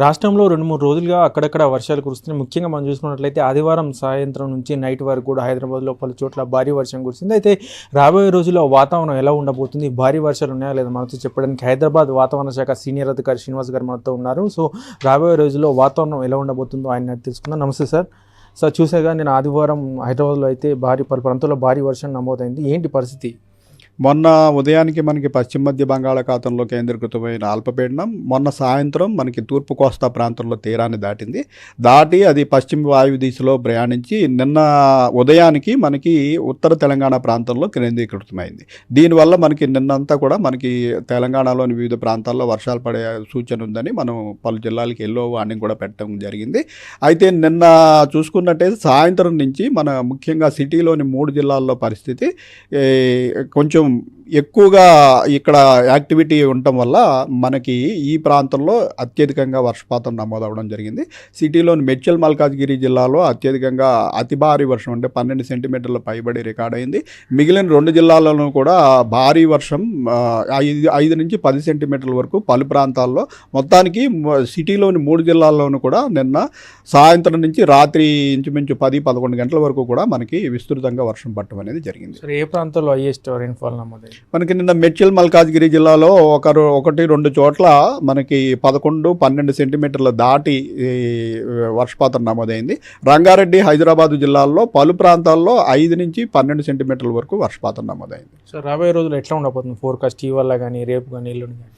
రాష్ట్రంలో రెండు మూడు రోజులుగా అక్కడక్కడ వర్షాలు కురుస్తున్నాయి. ముఖ్యంగా మనం చూసుకున్నట్లయితే ఆదివారం సాయంత్రం నుంచి నైట్ వరకు కూడా హైదరాబాద్లో పలు చోట్ల భారీ వర్షం కురిసింది. అయితే రాబోయే రోజుల్లో వాతావరణం ఎలా ఉండబోతుంది? భారీ వర్షాలు ఉన్నాయా లేదా మనతో చెప్పడానికి హైదరాబాద్ వాతావరణ శాఖ సీనియర్ అధికారి శ్రీనివాస్ గారు మనతో ఉన్నారు. సో రాబోయే రోజుల్లో వాతావరణం ఎలా ఉండబోతుందో ఆయన తెలుసుకుందాం. నమస్తే సార్. సార్ చూసేగా నేను ఆదివారం హైదరాబాద్లో అయితే భారీ పలు ప్రాంతాల్లో భారీ వర్షం నమోదైంది. ఏంటి పరిస్థితి? మొన్న ఉదయానికి మనకి పశ్చిమ మధ్య బంగాళాఖాతంలో కేంద్రీకృతమైన అల్పపీడనం మొన్న సాయంత్రం మనకి తూర్పు కోస్తా ప్రాంతంలో తీరాన్ని దాటింది. దాటి అది పశ్చిమ వాయు దిశలో ప్రయాణించి నిన్న ఉదయానికి మనకి ఉత్తర తెలంగాణ ప్రాంతంలో కేంద్రీకృతమైంది. దీనివల్ల మనకి నిన్నంతా కూడా మనకి తెలంగాణలోని వివిధ ప్రాంతాల్లో వర్షాలు పడే సూచన ఉందని మనం పలు జిల్లాలకు ఎల్లో వార్నింగ్ కూడా పెట్టడం జరిగింది. అయితే నిన్న చూసుకున్నట్టయితే సాయంత్రం నుంచి మన ముఖ్యంగా సిటీలోని మూడు జిల్లాల్లో పరిస్థితి కొంచెం కొంచెం ఎక్కువగా ఇక్కడ యాక్టివిటీ ఉండటం వల్ల మనకి ఈ ప్రాంతంలో అత్యధికంగా వర్షపాతం నమోదవడం జరిగింది. సిటీలోని మెడ్చల్ మల్కాజ్గిరి జిల్లాలో అత్యధికంగా అతి భారీ వర్షం అంటే పన్నెండు సెంటీమీటర్ల పైబడి రికార్డ్ అయింది. మిగిలిన రెండు జిల్లాల్లోనూ కూడా భారీ వర్షం ఐదు ఐదు నుంచి పది సెంటీమీటర్ల వరకు పలు ప్రాంతాల్లో మొత్తానికి సిటీలోని మూడు జిల్లాల్లోనూ కూడా నిన్న సాయంత్రం నుంచి రాత్రి ఇంచుమించు పది పదకొండు గంటల వరకు కూడా మనకి విస్తృతంగా వర్షం పట్టడం అనేది జరిగింది. ఏ ప్రాంతాల్లో హైయెస్ట్ రెయిన్ఫాల్ నమోదు మనకి నిన్న మెడ్చల్ మల్కాజ్గిరి జిల్లాలో ఒక ఒకటి రెండు చోట్ల మనకి పదకొండు పన్నెండు సెంటీమీటర్ల దాటి వర్షపాతం నమోదైంది. రంగారెడ్డి హైదరాబాదు జిల్లాల్లో పలు ప్రాంతాల్లో ఐదు నుంచి పన్నెండు సెంటీమీటర్ల వరకు వర్షపాతం నమోదైంది. సార్ రాబోయే రోజులు ఎట్లా ఉండబోతుంది? ఫోర్కాస్ట్ ఇవాళ కానీ రేపు కానీ ఎల్లుండి కానీ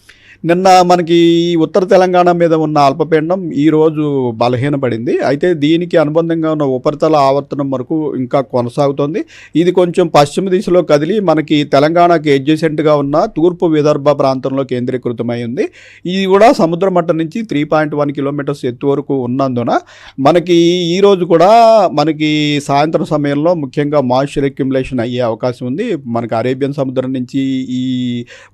నిన్న మనకి ఈ ఉత్తర తెలంగాణ మీద ఉన్న అల్పపీడనం ఈ రోజు బలహీనపడింది. అయితే దీనికి అనుబంధంగా ఉన్న ఉపరితల ఆవర్తనం వరకు ఇంకా కొనసాగుతోంది. ఇది కొంచెం పశ్చిమ దిశలో కదిలి మనకి తెలంగాణకి ఎడ్జసెంట్గా ఉన్న తూర్పు విదర్భ ప్రాంతంలో కేంద్రీకృతమై ఉంది ఇది కూడా సముద్ర మట్టం నుంచి త్రీ పాయింట్ వన్ కిలోమీటర్స్ ఎత్తు వరకు ఉన్నందున మనకి ఈరోజు కూడా మనకి సాయంత్రం సమయంలో ముఖ్యంగా మాయిశ్చర్ అక్యుములేషన్ అయ్యే అవకాశం ఉంది. మనకి అరేబియన్ సముద్రం నుంచి ఈ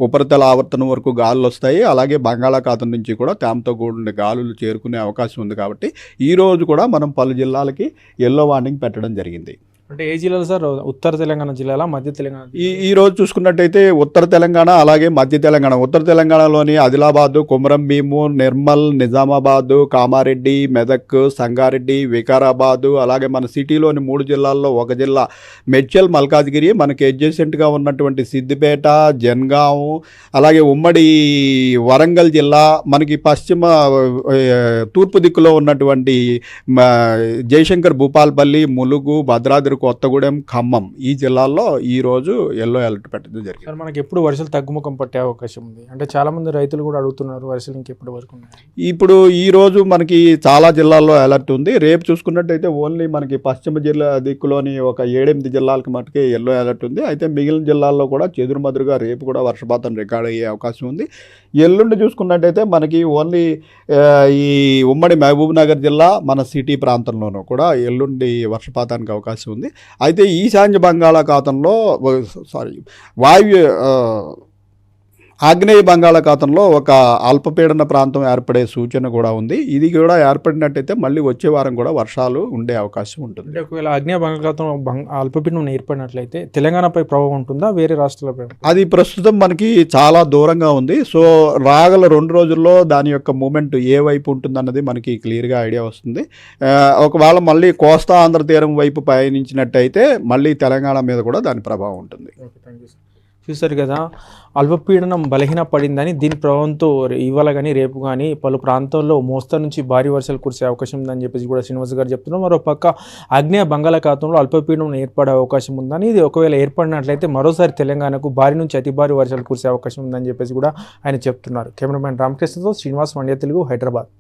ఉపరితల ఆవర్తనం వరకు గాలులు వస్తాయి. అలాగే బంగాళాఖాతం నుంచి కూడా తేమతో కూడిన గాలులు చేరుకునే అవకాశం ఉంది కాబట్టి ఈ రోజు కూడా మనం పలు జిల్లాలకి ఎల్లో వార్నింగ్ పెట్టడం జరిగింది. అంటే ఏ జిల్లాలు సార్? ఉత్తర తెలంగాణ జిల్లాలా మధ్య తెలంగాణ ఈ ఈ రోజు చూసుకున్నట్టయితే ఉత్తర తెలంగాణ అలాగే మధ్య తెలంగాణ. ఉత్తర తెలంగాణలోని ఆదిలాబాదు కుమరం భీము నిర్మల్ నిజామాబాదు కామారెడ్డి మెదక్ సంగారెడ్డి వికారాబాదు అలాగే మన సిటీలోని మూడు జిల్లాల్లో ఒక జిల్లా మెడ్చల్ మల్కాజ్గిరి మనకి అడ్జసెంట్గా ఉన్నటువంటి సిద్దిపేట జన్గాం అలాగే ఉమ్మడి వరంగల్ జిల్లా మనకి పశ్చిమ తూర్పు దిక్కులో ఉన్నటువంటి జయశంకర్ భూపాల్పల్లి ములుగు భద్రాద్రి కొత్తగూడెం ఖమ్మం ఈ జిల్లాల్లో ఈరోజు ఎల్లో అలర్ట్ పెట్టడం జరిగింది. సార్ మనకి ఎప్పుడు వర్షాలు తగ్గుముఖం పట్టే అవకాశం ఉంది. అంటే చాలా మంది రైతులు కూడా అడుగుతున్నారు వర్షాలు ఇంకెప్పుడు వరకు ఇప్పుడు ఈ రోజు మనకి చాలా జిల్లాల్లో అలర్ట్ ఉంది. రేపు చూసుకున్నట్టయితే ఓన్లీ మనకి పశ్చిమ జిల్లా దిక్కులోని ఒక ఏడెనిమిది జిల్లాలకు మటుకే ఎల్లో అలర్ట్ ఉంది. అయితే మిగిలిన జిల్లాల్లో కూడా చెదురుమదురుగా రేపు కూడా వర్షపాతం రికార్డ్ అయ్యే అవకాశం ఉంది. ఎల్లుండి చూసుకున్నట్టయితే మనకి ఓన్లీ ఈ ఉమ్మడి మహబూబ్ నగర్ జిల్లా మన సిటీ ప్రాంతంలోనూ కూడా ఎల్లుండి వర్షపాతానికి అవకాశం ఉంది. అయితే ఈశాన్య బంగాళాఖాతంలో సారీ వాయు ఆగ్నేయ బంగాళాఖాతంలో ఒక అల్పపీడన ప్రాంతం ఏర్పడే సూచన కూడా ఉంది. ఇది కూడా ఏర్పడినట్టయితే మళ్ళీ వచ్చే వారం కూడా వర్షాలు ఉండే అవకాశం ఉంటుంది. ఒకవేళ ఆగ్నేయ బంగాళాఖాతం బంగ అల్పపీడనం ఏర్పడినట్లయితే తెలంగాణపై ప్రభావం ఉంటుందా? వేరే రాష్ట్రాలపై అది ప్రస్తుతం మనకి చాలా దూరంగా ఉంది. సో రాగల రెండు రోజుల్లో దాని యొక్క మూమెంట్ ఏ వైపు ఉంటుందన్నది మనకి క్లియర్గా ఐడియా వస్తుంది. ఒకవేళ మళ్ళీ కోస్తా ఆంధ్ర తీరం వైపు పయనించినట్టయితే మళ్ళీ తెలంగాణ మీద కూడా దాని ప్రభావం ఉంటుంది. చూశారు కదా? అల్పపీడనం బలహీన పడిందని దీని ప్రభావంతో ఇవాళ కానీ రేపు కానీ పలు ప్రాంతాల్లో మోస్తరు నుంచి భారీ వర్షాలు కురిసే అవకాశం ఉందని చెప్పేసి కూడా శ్రీనివాస్ గారు చెప్తున్నారు. మరో పక్క ఆగ్నేయ బంగాళాఖాతంలో అల్పపీడనం ఏర్పడే అవకాశం ఉందని ఇది ఒకవేళ ఏర్పడినట్లయితే మరోసారి తెలంగాణకు భారీ నుంచి అతి భారీ వర్షాలు కురిసే అవకాశం ఉందని చెప్పేసి కూడా ఆయన చెప్తున్నారు. కెమెరామెన్ రామకృష్ణతో శ్రీనివాస్ మండ్య తెలుగు హైదరాబాద్.